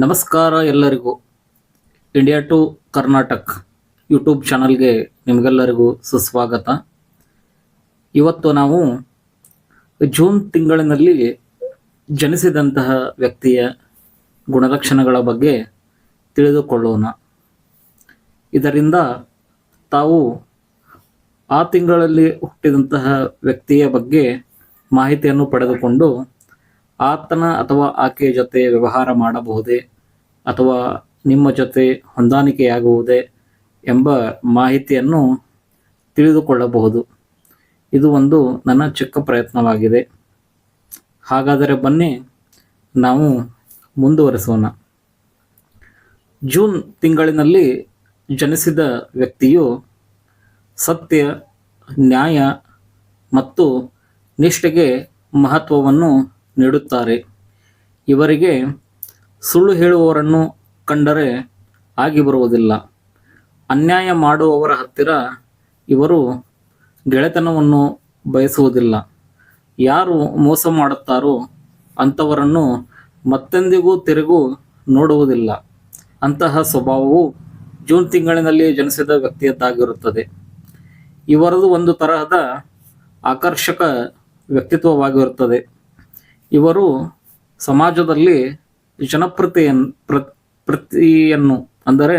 ನಮಸ್ಕಾರ ಎಲ್ಲರಿಗೂ. India to Karnataka YouTube ಚಾನಲ್ಗೆ ನಿಮಗೆಲ್ಲರಿಗೂ ಸುಸ್ವಾಗತ. ಇವತ್ತು ನಾವು ಜೂನ್ ತಿಂಗಳಿನಲ್ಲಿ ಜನಿಸಿದಂತಹ ವ್ಯಕ್ತಿಯ ಗುಣಲಕ್ಷಣಗಳ ಬಗ್ಗೆ ತಿಳಿದುಕೊಳ್ಳೋಣ. ಇದರಿಂದ ತಾವು ಆ ತಿಂಗಳಲ್ಲಿ ಹುಟ್ಟಿದಂತಹ ವ್ಯಕ್ತಿಯ ಬಗ್ಗೆ ಮಾಹಿತಿಯನ್ನು ಪಡೆದುಕೊಂಡು ಆತನ ಅಥವಾ ಆಕೆಯ ಜೊತೆ ವ್ಯವಹಾರ ಮಾಡಬಹುದೇ ಅಥವಾ ನಿಮ್ಮ ಜೊತೆ ಹೊಂದಾಣಿಕೆಯಾಗುವುದೇ ಎಂಬ ಮಾಹಿತಿಯನ್ನು ತಿಳಿದುಕೊಳ್ಳಬಹುದು. ಇದು ಒಂದು ನನ್ನ ಚಿಕ್ಕ ಪ್ರಯತ್ನವಾಗಿದೆ. ಹಾಗಾದರೆ ಬನ್ನಿ, ನಾವು ಮುಂದುವರಿಸೋಣ. ಜೂನ್ ತಿಂಗಳಿನಲ್ಲಿ ಜನಿಸಿದ ವ್ಯಕ್ತಿಯು ಸತ್ಯ, ನ್ಯಾಯ ಮತ್ತು ನಿಷ್ಠೆಗೆ ಮಹತ್ವವನ್ನು ನೀಡುತ್ತಾರೆ. ಇವರಿಗೆ ಸುಳ್ಳು ಹೇಳುವವರನ್ನು ಕಂಡರೆ ಆಗಿ ಬರುವುದಿಲ್ಲ. ಅನ್ಯಾಯ ಮಾಡುವವರ ಹತ್ತಿರ ಇವರು ಗೆಳೆತನವನ್ನು ಬಯಸುವುದಿಲ್ಲ. ಯಾರು ಮೋಸ ಮಾಡುತ್ತಾರೋ ಅಂಥವರನ್ನು ಮತ್ತೆಂದಿಗೂ ತಿರುಗು ನೋಡುವುದಿಲ್ಲ. ಅಂತಹ ಸ್ವಭಾವವು ಜೂನ್ ತಿಂಗಳಿನಲ್ಲಿ ಜನಿಸಿದ ವ್ಯಕ್ತಿಯದ್ದಾಗಿರುತ್ತದೆ. ಇವರದು ಒಂದು ತರಹದ ಆಕರ್ಷಕ ವ್ಯಕ್ತಿತ್ವವಾಗಿರುತ್ತದೆ. ಇವರು ಸಮಾಜದಲ್ಲಿ ಜನಪ್ರಿಯತೆಯನ್ನು ಪ್ರ, ಪ್ರತಿಯನ್ನು, ಅಂದರೆ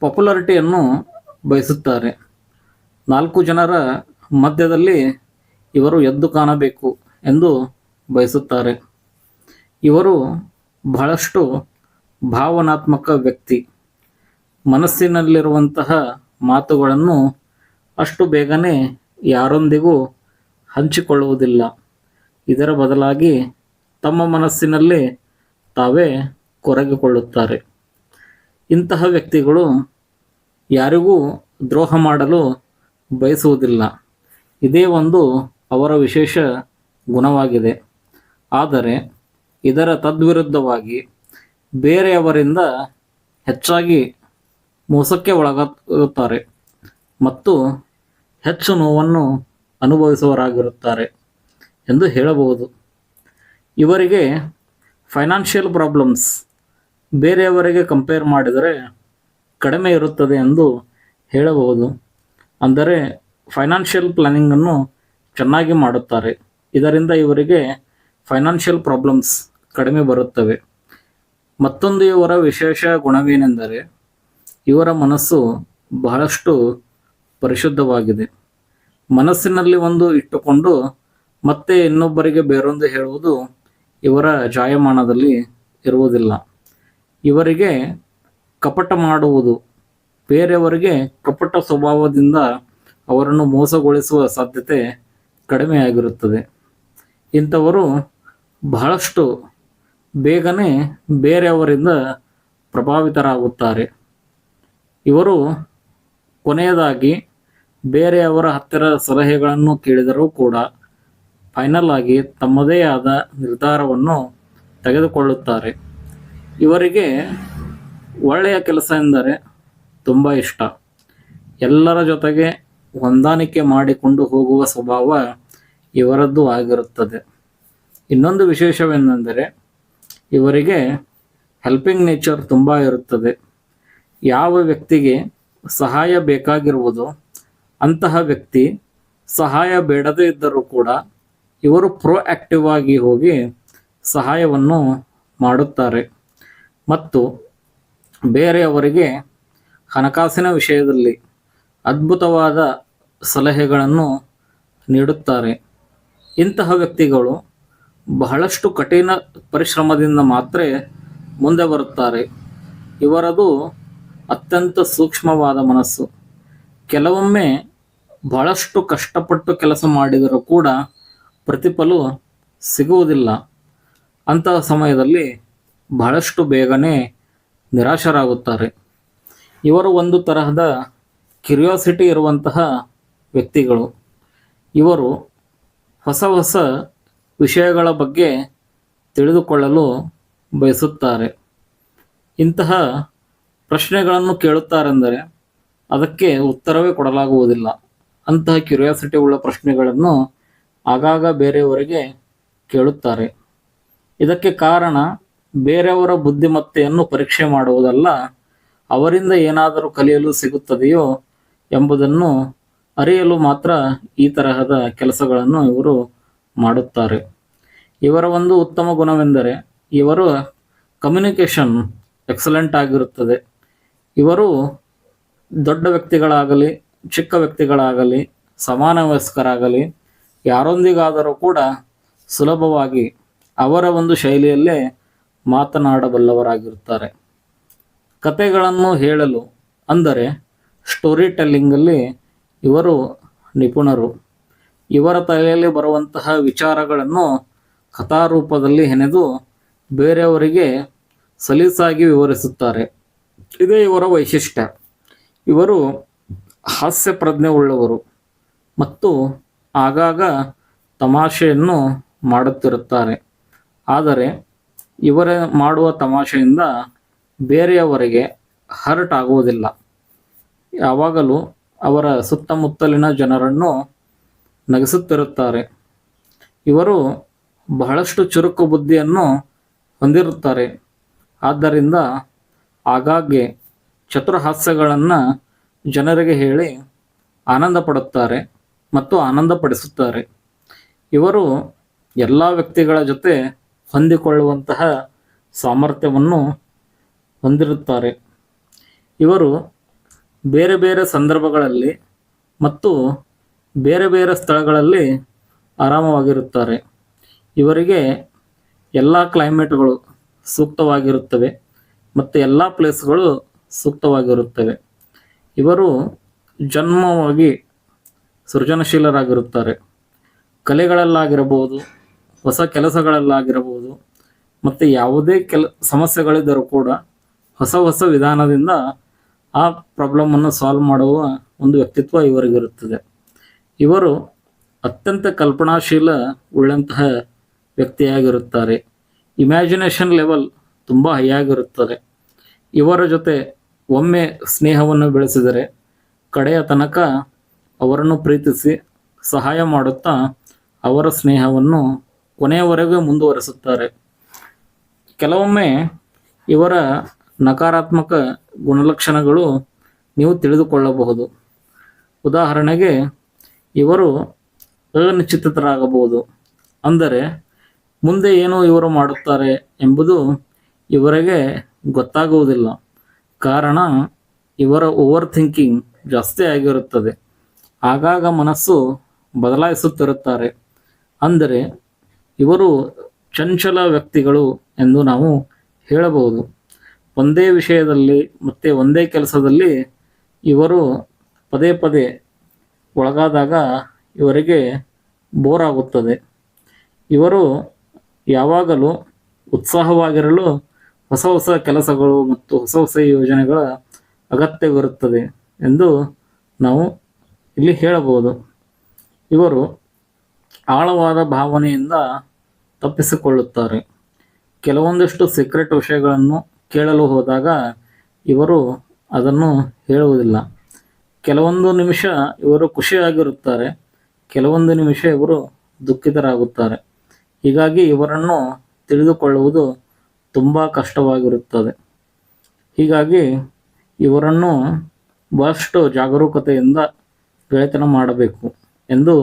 ಪಾಪ್ಯುಲಾರಿಟಿಯನ್ನು ಬಯಸುತ್ತಾರೆ. ನಾಲ್ಕು ಜನರ ಮಧ್ಯದಲ್ಲಿ ಇವರು ಎದ್ದು ಕಾಣಬೇಕು ಎಂದು ಬಯಸುತ್ತಾರೆ. ಇವರು ಬಹಳಷ್ಟು ಭಾವನಾತ್ಮಕ ವ್ಯಕ್ತಿ. ಮನಸ್ಸಿನಲ್ಲಿರುವಂತಹ ಮಾತುಗಳನ್ನು ಅಷ್ಟು ಬೇಗನೆ ಯಾರೊಂದಿಗೂ ಹಂಚಿಕೊಳ್ಳುವುದಿಲ್ಲ. ಇದರ ಬದಲಾಗಿ ತಮ್ಮ ಮನಸ್ಸಿನಲ್ಲಿ ತಾವೇ ಕೊರಗಿಕೊಳ್ಳುತ್ತಾರೆ. ಇಂತಹ ವ್ಯಕ್ತಿಗಳು ಯಾರಿಗೂ ದ್ರೋಹ ಮಾಡಲು ಬಯಸುವುದಿಲ್ಲ. ಇದೇ ಒಂದು ಅವರ ವಿಶೇಷ ಗುಣವಾಗಿದೆ. ಆದರೆ ಇದರ ತದ್ವಿರುದ್ಧವಾಗಿ ಬೇರೆಯವರಿಂದ ಹೆಚ್ಚಾಗಿ ಮೋಸಕ್ಕೆ ಒಳಗಾಗುತ್ತಾರೆ ಮತ್ತು ಹೆಚ್ಚು ನೋವನ್ನು ಅನುಭವಿಸುವವರಾಗಿರುತ್ತಾರೆ. ಎಂದು ಹೇಳಬಹುದು. ಇವರಿಗೆ ಫೈನಾನ್ಷಿಯಲ್ ಪ್ರಾಬ್ಲಮ್ಸ್ ಬೇರೆಯವರಿಗೆ ಕಂಪೇರ್ ಮಾಡಿದರೆ ಕಡಿಮೆ ಇರುತ್ತದೆ ಎಂದು ಹೇಳಬಹುದು. ಅಂದರೆ ಫೈನಾನ್ಷಿಯಲ್ ಪ್ಲಾನಿಂಗನ್ನು ಚೆನ್ನಾಗಿ ಮಾಡುತ್ತಾರೆ. ಇದರಿಂದ ಇವರಿಗೆ ಫೈನಾನ್ಷಿಯಲ್ ಪ್ರಾಬ್ಲಮ್ಸ್ ಕಡಿಮೆ ಬರುತ್ತವೆ. ಮತ್ತೊಂದು ಇವರ ವಿಶೇಷ ಗುಣವೇನೆಂದರೆ ಇವರ ಮನಸ್ಸು ಬಹಳಷ್ಟು ಪರಿಶುದ್ಧವಾಗಿದೆ. ಮನಸ್ಸಿನಲ್ಲಿ ಒಂದು ಇಟ್ಟುಕೊಂಡು ಮತ್ತೆ ಇನ್ನೊಬ್ಬರಿಗೆ ಬೇರೊಂದು ಹೇಳುವುದು, ಇವರ ಜಾಯಮಾನದಲ್ಲಿ ಇರುವುದಿಲ್ಲ. ಇವರಿಗೆ ಕಪಟ ಮಾಡುವುದು, ಬೇರೆಯವರಿಗೆ ಕಪಟ ಸ್ವಭಾವದಿಂದ ಅವರನ್ನು ಮೋಸಗೊಳಿಸುವ ಸಾಧ್ಯತೆ ಕಡಿಮೆಯಾಗಿರುತ್ತದೆ. ಇಂಥವರು ಬಹಳಷ್ಟು ಬೇಗನೆ ಬೇರೆಯವರಿಂದ ಪ್ರಭಾವಿತರಾಗುತ್ತಾರೆ. ಇವರು ಕೊನೆಯದಾಗಿ ಬೇರೆಯವರ ಹತ್ತಿರ ಸಲಹೆಗಳನ್ನು ಕೇಳಿದರೂ ಕೂಡ ಫೈನಲ್ ಆಗಿ ತಮ್ಮದೇ ಆದ ನಿರ್ಧಾರವನ್ನು ತೆಗೆದುಕೊಳ್ಳುತ್ತಾರೆ. ಇವರಿಗೆ ಒಳ್ಳೆಯ ಕೆಲಸ ಎಂದರೆ ತುಂಬ ಇಷ್ಟ. ಎಲ್ಲರ ಜೊತೆಗೆ ಹೊಂದಾಣಿಕೆ ಮಾಡಿಕೊಂಡು ಹೋಗುವ ಸ್ವಭಾವ ಇವರದ್ದು ಆಗಿರುತ್ತದೆ. ಇನ್ನೊಂದು ವಿಶೇಷವೆಂದರೆ ಇವರಿಗೆ ಹೆಲ್ಪಿಂಗ್ ನೇಚರ್ ತುಂಬ ಇರುತ್ತದೆ. ಯಾವ ವ್ಯಕ್ತಿಗೆ ಸಹಾಯ ಬೇಕಾಗಿರುವುದು ಅಂತಹ ವ್ಯಕ್ತಿ ಸಹಾಯ ಬೇಡದೇ ಇದ್ದರೂ ಕೂಡ ಇವರು ಪ್ರೊಆಕ್ಟಿವ್ ಆಗಿ ಹೋಗಿ ಸಹಾಯವನ್ನು ಮಾಡುತ್ತಾರೆ. ಮತ್ತು ಬೇರೆಯವರಿಗೆ ಹಣಕಾಸಿನ ವಿಷಯದಲ್ಲಿ ಅದ್ಭುತವಾದ ಸಲಹೆಗಳನ್ನು ನೀಡುತ್ತಾರೆ. ಇಂತಹ ವ್ಯಕ್ತಿಗಳು ಬಹಳಷ್ಟು ಕಠಿಣ ಪರಿಶ್ರಮದಿಂದ ಮಾತ್ರ ಮುಂದೆ ಬರುತ್ತಾರೆ. ಇವರದು ಅತ್ಯಂತ ಸೂಕ್ಷ್ಮವಾದ ಮನಸ್ಸು. ಕೆಲವೊಮ್ಮೆ ಬಹಳಷ್ಟು ಕಷ್ಟಪಟ್ಟು ಕೆಲಸ ಮಾಡಿದರೂ ಕೂಡ ಪ್ರತಿಫಲ ಸಿಗುವುದಿಲ್ಲ. ಅಂತಹ ಸಮಯದಲ್ಲಿ ಬಹಳಷ್ಟು ಬೇಗನೆ ನಿರಾಶರಾಗುತ್ತಾರೆ. ಇವರು ಒಂದು ತರಹದ ಕ್ಯೂರಿಯಾಸಿಟಿ ಇರುವಂತಹ ವ್ಯಕ್ತಿಗಳು. ಇವರು ಹೊಸ ಹೊಸ ವಿಷಯಗಳ ಬಗ್ಗೆ ತಿಳಿದುಕೊಳ್ಳಲು ಬಯಸುತ್ತಾರೆ. ಇಂತಹ ಪ್ರಶ್ನೆಗಳನ್ನು ಕೇಳುತ್ತಾರೆಂದರೆ ಅದಕ್ಕೆ ಉತ್ತರವೇ ಕೊಡಲಾಗುವುದಿಲ್ಲ. ಅಂತಹ ಕ್ಯೂರಿಯಾಸಿಟಿ ಉಳ್ಳ ಪ್ರಶ್ನೆಗಳನ್ನು ಆಗಾಗ ಬೇರೆಯವರಿಗೆ ಕೇಳುತ್ತಾರೆ. ಇದಕ್ಕೆ ಕಾರಣ ಬೇರೆಯವರ ಬುದ್ಧಿಮತ್ತೆಯನ್ನು ಪರೀಕ್ಷೆ ಮಾಡುವುದಲ್ಲ, ಅವರಿಂದ ಏನಾದರೂ ಕಲಿಯಲು ಸಿಗುತ್ತದೆಯೋ ಎಂಬುದನ್ನು ಅರಿಯಲು ಮಾತ್ರ ಈ ತರಹದ ಕೆಲಸಗಳನ್ನು ಇವರು ಮಾಡುತ್ತಾರೆ. ಇವರ ಒಂದು ಉತ್ತಮ ಗುಣವೆಂದರೆ, ಇವರು ಕಮ್ಯುನಿಕೇಷನ್ ಎಕ್ಸಲೆಂಟ್ ಆಗಿರುತ್ತದೆ. ಇವರು ದೊಡ್ಡ ವ್ಯಕ್ತಿಗಳಾಗಲಿ, ಚಿಕ್ಕ ವ್ಯಕ್ತಿಗಳಾಗಲಿ ಸಮಾನ ವಯಸ್ಕರಾಗಲಿ ಯಾರೊಂದಿಗಾದರೂ ಕೂಡ ಸುಲಭವಾಗಿ ಅವರ ಒಂದು ಶೈಲಿಯಲ್ಲೇ ಮಾತನಾಡಬಲ್ಲವರಾಗಿರುತ್ತಾರೆ. ಕತೆಗಳನ್ನು ಹೇಳಲು ಅಂದರೆ ಸ್ಟೋರಿ ಟೆಲ್ಲಿಂಗಲ್ಲಿ ಇವರು ನಿಪುಣರು. ಇವರ ತಲೆಯಲ್ಲಿ ಬರುವಂತಹ ವಿಚಾರಗಳನ್ನು ಕಥಾರೂಪದಲ್ಲಿ ಹೆಣೆದು ಬೇರೆಯವರಿಗೆ ಸಲೀಸಾಗಿ ವಿವರಿಸುತ್ತಾರೆ. ಇದೇ ಇವರ ವೈಶಿಷ್ಟ್ಯ. ಇವರು ಹಾಸ್ಯ ಪ್ರಜ್ಞೆ ಉಳ್ಳವರು ಮತ್ತು ಆಗಾಗ ತಮಾಷೆಯನ್ನು ಮಾಡುತ್ತಿರುತ್ತಾರೆ. ಆದರೆ ಇವರ ಮಾಡುವ ತಮಾಷೆಯಿಂದ ಬೇರೆಯವರಿಗೆ ಹರ್ಟ್ ಆಗುವುದಿಲ್ಲ. ಯಾವಾಗಲೂ ಅವರ ಸುತ್ತಮುತ್ತಲಿನ ಜನರನ್ನು ನಗಿಸುತ್ತಿರುತ್ತಾರೆ. ಇವರು ಬಹಳಷ್ಟು ಚುರುಕು ಬುದ್ಧಿಯನ್ನು ಹೊಂದಿರುತ್ತಾರೆ. ಆದ್ದರಿಂದ ಆಗಾಗ್ಗೆ ಚತುರಹಾಸ್ಯಗಳನ್ನು ಜನರಿಗೆ ಹೇಳಿ ಆನಂದ ಪಡುತ್ತಾರೆ ಮತ್ತು ಆನಂದಪಡಿಸುತ್ತಾರೆ. ಇವರು ಎಲ್ಲ ವ್ಯಕ್ತಿಗಳ ಜೊತೆ ಹೊಂದಿಕೊಳ್ಳುವಂತಹ ಸಾಮರ್ಥ್ಯವನ್ನು ಹೊಂದಿರುತ್ತಾರೆ. ಇವರು ಬೇರೆ ಬೇರೆ ಸಂದರ್ಭಗಳಲ್ಲಿ ಮತ್ತು ಬೇರೆ ಬೇರೆ ಸ್ಥಳಗಳಲ್ಲಿ ಆರಾಮವಾಗಿರುತ್ತಾರೆ. ಇವರಿಗೆ ಎಲ್ಲ ಕ್ಲೈಮೇಟ್ಗಳು ಸೂಕ್ತವಾಗಿರುತ್ತವೆ ಮತ್ತು ಎಲ್ಲ ಪ್ಲೇಸ್ಗಳು ಸೂಕ್ತವಾಗಿರುತ್ತವೆ. ಇವರು ಜನ್ಮವಾಗಿ ಸೃಜನಶೀಲರಾಗಿರುತ್ತಾರೆ. ಕಲೆಗಳಲ್ಲಾಗಿರಬಹುದು, ಹೊಸ ಕೆಲಸಗಳಲ್ಲಾಗಿರಬಹುದು, ಮತ್ತು ಯಾವುದೇ ಕೆಲ, ಸಮಸ್ಯೆಗಳಿದ್ದರೂ ಕೂಡ ಹೊಸ ಹೊಸ ವಿಧಾನದಿಂದ ಆ ಪ್ರಾಬ್ಲಮನ್ನು ಸಾಲ್ವ್ ಮಾಡುವ ಒಂದು ವ್ಯಕ್ತಿತ್ವ ಇವರಿಗಿರುತ್ತದೆ. ಇವರು ಅತ್ಯಂತ ಕಲ್ಪನಾಶೀಲ, ಉಳ್ಳಂತಹ ವ್ಯಕ್ತಿಯಾಗಿರುತ್ತಾರೆ. ಇಮ್ಯಾಜಿನೇಷನ್ ಲೆವೆಲ್ ತುಂಬ ಹೈ ಆಗಿರುತ್ತದೆ ಇವರ ಜೊತೆ ಒಮ್ಮೆ ಸ್ನೇಹವನ್ನು ಬೆಳೆಸಿದರೆ ಕಡೆಯ ತನಕ ಅವರನ್ನು ಪ್ರೀತಿಸಿ ಸಹಾಯ ಮಾಡುತ್ತಾ ಅವರ ಸ್ನೇಹವನ್ನು ಕೊನೆಯವರೆಗೂ ಮುಂದುವರಿಸುತ್ತಾರೆ. ಕೆಲವೊಮ್ಮೆ ಇವರ ನಕಾರಾತ್ಮಕ ಗುಣಲಕ್ಷಣಗಳು ನೀವು ತಿಳಿದುಕೊಳ್ಳಬಹುದು. ಉದಾಹರಣೆಗೆ, ಇವರು ಅನಿಶ್ಚಿತರಾಗಬಹುದು. ಅಂದರೆ, ಮುಂದೆ ಏನು ಇವರು ಮಾಡುತ್ತಾರೆ ಎಂಬುದು ಇವರಿಗೆ ಗೊತ್ತಾಗುವುದಿಲ್ಲ. ಕಾರಣ, ಇವರ ಓವರ್ ಥಿಂಕಿಂಗ್ ಜಾಸ್ತಿ ಆಗಿರುತ್ತದೆ. ಆಗಾಗ ಮನಸ್ಸು ಬದಲಾಯಿಸುತ್ತಿರುತ್ತಾರೆ. ಅಂದರೆ ಇವರು ಚಂಚಲ ವ್ಯಕ್ತಿಗಳು ಎಂದು ನಾವು ಹೇಳಬಹುದು. ಒಂದೇ ವಿಷಯದಲ್ಲಿ ಮತ್ತು ಒಂದೇ ಕೆಲಸದಲ್ಲಿ ಇವರು ಪದೇ ಪದೇ ಒಳಗಾದಾಗ ಇವರಿಗೆ ಬೋರ್ ಆಗುತ್ತದೆ. ಇವರು ಯಾವಾಗಲೂ ಉತ್ಸಾಹವಾಗಿರಲು ಹೊಸ ಹೊಸ ಕೆಲಸಗಳು ಮತ್ತು ಹೊಸ ಹೊಸ ಯೋಜನೆಗಳ ಅಗತ್ಯವಿರುತ್ತದೆ ಎಂದು ನಾವು ಇಲ್ಲಿ ಹೇಳಬಹುದು. ಇವರು ಆಳವಾದ ಭಾವನೆಯಿಂದ ತಪ್ಪಿಸಿಕೊಳ್ಳುತ್ತಾರೆ. ಕೆಲವೊಂದಿಷ್ಟು ಸೀಕ್ರೆಟ್ ವಿಷಯಗಳನ್ನು ಕೇಳಲು ಹೋದಾಗ ಇವರು ಅದನ್ನು ಹೇಳುವುದಿಲ್ಲ. ಕೆಲವೊಂದು ನಿಮಿಷ ಇವರು ಖುಷಿಯಾಗಿರುತ್ತಾರೆ, ಕೆಲವೊಂದು ನಿಮಿಷ ಇವರು ದುಃಖಿತರಾಗುತ್ತಾರೆ. ಹೀಗಾಗಿ ಇವರನ್ನು ತಿಳಿದುಕೊಳ್ಳುವುದು ತುಂಬ ಕಷ್ಟವಾಗಿರುತ್ತದೆ. ಹೀಗಾಗಿ ಇವರನ್ನು ಬಹಳಷ್ಟು ಜಾಗರೂಕತೆಯಿಂದ ಗೆಳೆತನ ಮಾಡಬೇಕು ಎಂದು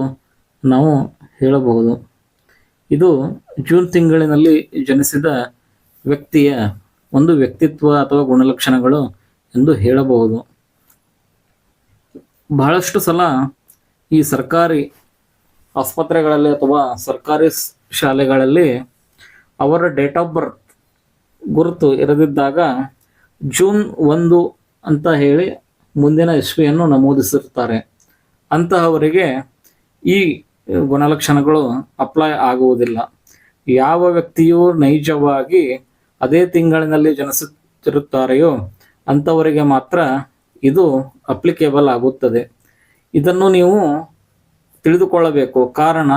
ನಾವು ಹೇಳಬಹುದು. ಇದು ಜೂನ್ ತಿಂಗಳಿನಲ್ಲಿ ಜನಿಸಿದ ವ್ಯಕ್ತಿಯ ಒಂದು ವ್ಯಕ್ತಿತ್ವ ಅಥವಾ ಗುಣಲಕ್ಷಣಗಳು ಎಂದು ಹೇಳಬಹುದು. ಬಹಳಷ್ಟು ಸಲ ಈ ಸರ್ಕಾರಿ ಆಸ್ಪತ್ರೆಗಳಲ್ಲಿ ಅಥವಾ ಸರ್ಕಾರಿ ಶಾಲೆಗಳಲ್ಲಿ ಅವರ ಡೇಟ್ ಆಫ್ ಬರ್ತ್ ಗುರುತು ಇರದಿದ್ದಾಗ ಜೂನ್ ಒಂದು ಅಂತ ಹೇಳಿ ಮುಂದಿನ ಇಸ್ವಿಯನ್ನು ನಮೂದಿಸಿರ್ತಾರೆ ಅಂತಹವರಿಗೆ ಈ ಗುಣಲಕ್ಷಣಗಳು ಅಪ್ಲೈ ಆಗುವುದಿಲ್ಲ. ಯಾವ ವ್ಯಕ್ತಿಯು ನೈಜವಾಗಿ ಅದೇ ತಿಂಗಳಿನಲ್ಲಿ ಜನಿಸುತ್ತಿರುತ್ತಾರೆಯೋ ಅಂಥವರಿಗೆ ಮಾತ್ರ ಇದು ಅಪ್ಲಿಕೇಬಲ್ ಆಗುತ್ತದೆ. ಇದನ್ನು ನೀವು ತಿಳಿದುಕೊಳ್ಳಬೇಕು. ಕಾರಣ,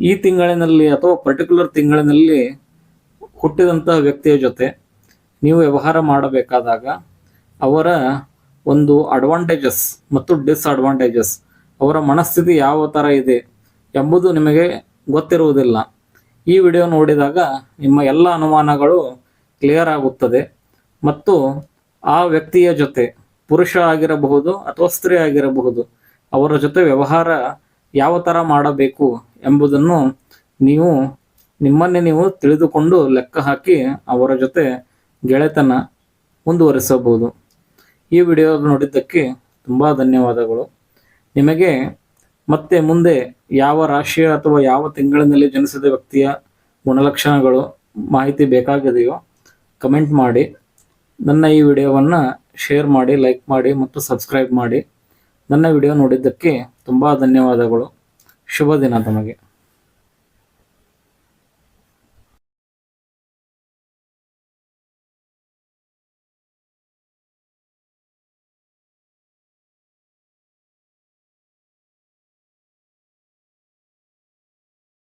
ಈ ತಿಂಗಳಿನಲ್ಲಿ ಅಥವಾ ಪರ್ಟಿಕ್ಯುಲರ್ ತಿಂಗಳಿನಲ್ಲಿ ಹುಟ್ಟಿದಂತಹ ವ್ಯಕ್ತಿಯ ಜೊತೆ ನೀವು ವ್ಯವಹಾರ ಮಾಡಬೇಕಾದಾಗ ಅವರ ಒಂದು ಅಡ್ವಾಂಟೇಜಸ್ ಮತ್ತು ಡಿಸ್ಅಡ್ವಾಂಟೇಜಸ್ ಅವರ ಮನಸ್ಥಿತಿ ಯಾವ ಥರ ಇದೆ ಎಂಬುದು ನಿಮಗೆ ಗೊತ್ತಿರುವುದಿಲ್ಲ. ಈ ವಿಡಿಯೋ ನೋಡಿದಾಗ ನಿಮ್ಮ ಎಲ್ಲ ಅನುಮಾನಗಳು ಕ್ಲಿಯರ್ ಆಗುತ್ತದೆ ಮತ್ತು ಆ ವ್ಯಕ್ತಿಯ ಜೊತೆ ಪುರುಷ ಆಗಿರಬಹುದು ಅಥವಾ ಸ್ತ್ರೀ ಆಗಿರಬಹುದು ಅವರ ಜೊತೆ ವ್ಯವಹಾರ ಯಾವ ಥರ ಮಾಡಬೇಕು ಎಂಬುದನ್ನು ನೀವು, ನಿಮ್ಮನ್ನೇ ನೀವು ತಿಳಿದುಕೊಂಡು ಲೆಕ್ಕ ಹಾಕಿ ಅವರ ಜೊತೆ ಗೆಳೆತನ ಮುಂದುವರಿಸಬಹುದು. ಈ ವಿಡಿಯೋ ನೋಡಿದ್ದಕ್ಕೆ ತುಂಬ ಧನ್ಯವಾದಗಳು. ನಿಮಗೆ ಮತ್ತೆ ಮುಂದೆ ಯಾವ ರಾಶಿಯ ಅಥವಾ ಯಾವ ತಿಂಗಳಿನಲ್ಲಿ ಜನಿಸಿದ ವ್ಯಕ್ತಿಯ ಗುಣಲಕ್ಷಣಗಳು ಮಾಹಿತಿ ಬೇಕಾಗಿದೆಯೋ ಕಮೆಂಟ್ ಮಾಡಿ, ನನ್ನ ಈ ವಿಡಿಯೋವನ್ನು ಶೇರ್ ಮಾಡಿ, ಲೈಕ್ ಮಾಡಿ ಮತ್ತು ಸಬ್ಸ್ಕ್ರೈಬ್ ಮಾಡಿ. ನನ್ನ ವಿಡಿಯೋ ನೋಡಿದ್ದಕ್ಕೆ ತುಂಬ ಧನ್ಯವಾದಗಳು. ಶುಭ ದಿನ ತಮಗೆ.